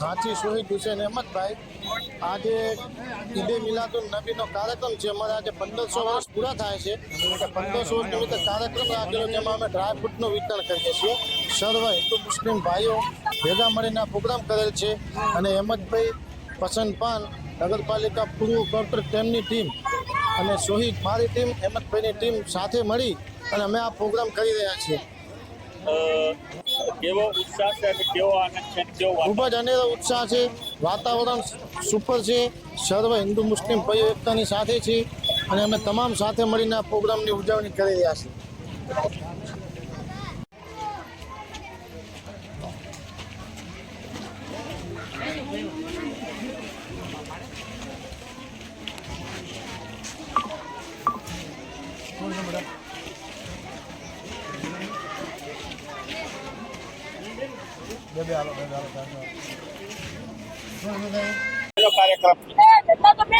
ઘાંચી શહીદ હુસેન અહેમદભાઈ આજે ઈદે મિલાદુલ નબીનો કાર્યક્રમ છે. અમારે આજે પંદરસો વર્ષ પૂરા થાય છે. પંદરસો નિમિત્તે કાર્યક્રમ રાખેલો જેમાં અમે ડ્રાયફ્રૂટનું વિતરણ કરીએ છીએ. સર્વ હિન્દુ, મુસ્લિમ ભાઈઓ ભેગા મળીને પ્રોગ્રામ કરેલ છે. અને અહેમદભાઈ પસંદ પાન નગરપાલિકા પૂર્વ કોર્પોરેટ તેમની ટીમ અને શોહિદ મારી ટીમ અહેમદભાઈની ટીમ સાથે મળી અને અમે આ પ્રોગ્રામ કરી રહ્યા છીએ. કેવો ઉત્સાહ છે અને કેવો આનંદ છે કેવો ખૂબ જ અનેરો ઉત્સાહ છે. વાતાવરણ સુપર છે. સર્વ હિન્દુ મુસ્લિમ ભાઈઓ એકતાની સાથે છે અને અમે તમામ સાથે મળીને આ પ્રોગ્રામની ઉજવણી કરી રહ્યા છીએ.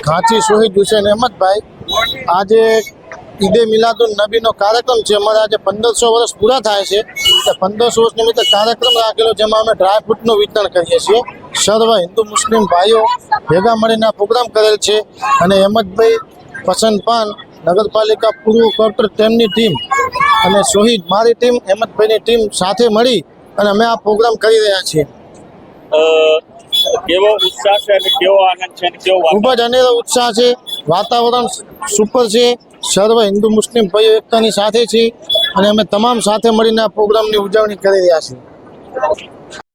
ઘાંચી શહીદ હુસેન અહેમદભાઈ આજે ઈદે મિલાદુલ નબીનો કાર્યક્રમ છે. અમારે આજે પંદરસો વર્ષ પૂરા થાય છે. પંદરસો વર્ષ નિમિત્તે કાર્યક્રમ રાખેલો જેમાં અમે ડ્રાયફ્રૂટનું વિતરણ કરીએ છીએ. સર્વ હિન્દુ મુસ્લિમ ભાઈઓ ભેગા મળીને પ્રોગ્રામ કરેલ છે. અને અહેમદભાઈ પસંદ પાન નગરપાલિકા પૂર્વ કોર્પોરેટ તેમની ટીમ અને શોહિદ મારી ટીમ અહેમદભાઈની ટીમ સાથે મળી અને અમે આ પ્રોગ્રામ કરી રહ્યા છીએ. કેવો ઉત્સાહ છે અને કેવો આનંદ છે અને કેવો ખૂબ જ અનેરો ઉત્સાહ છે. વાતાવરણ સુપર છે. સર્વ હિન્દુ મુસ્લિમ ભાઈઓ એકતાની સાથે છે. અને અમે તમામ સાથે મળીને આ પ્રોગ્રામની ઉજવણી કરી રહ્યા છીએ.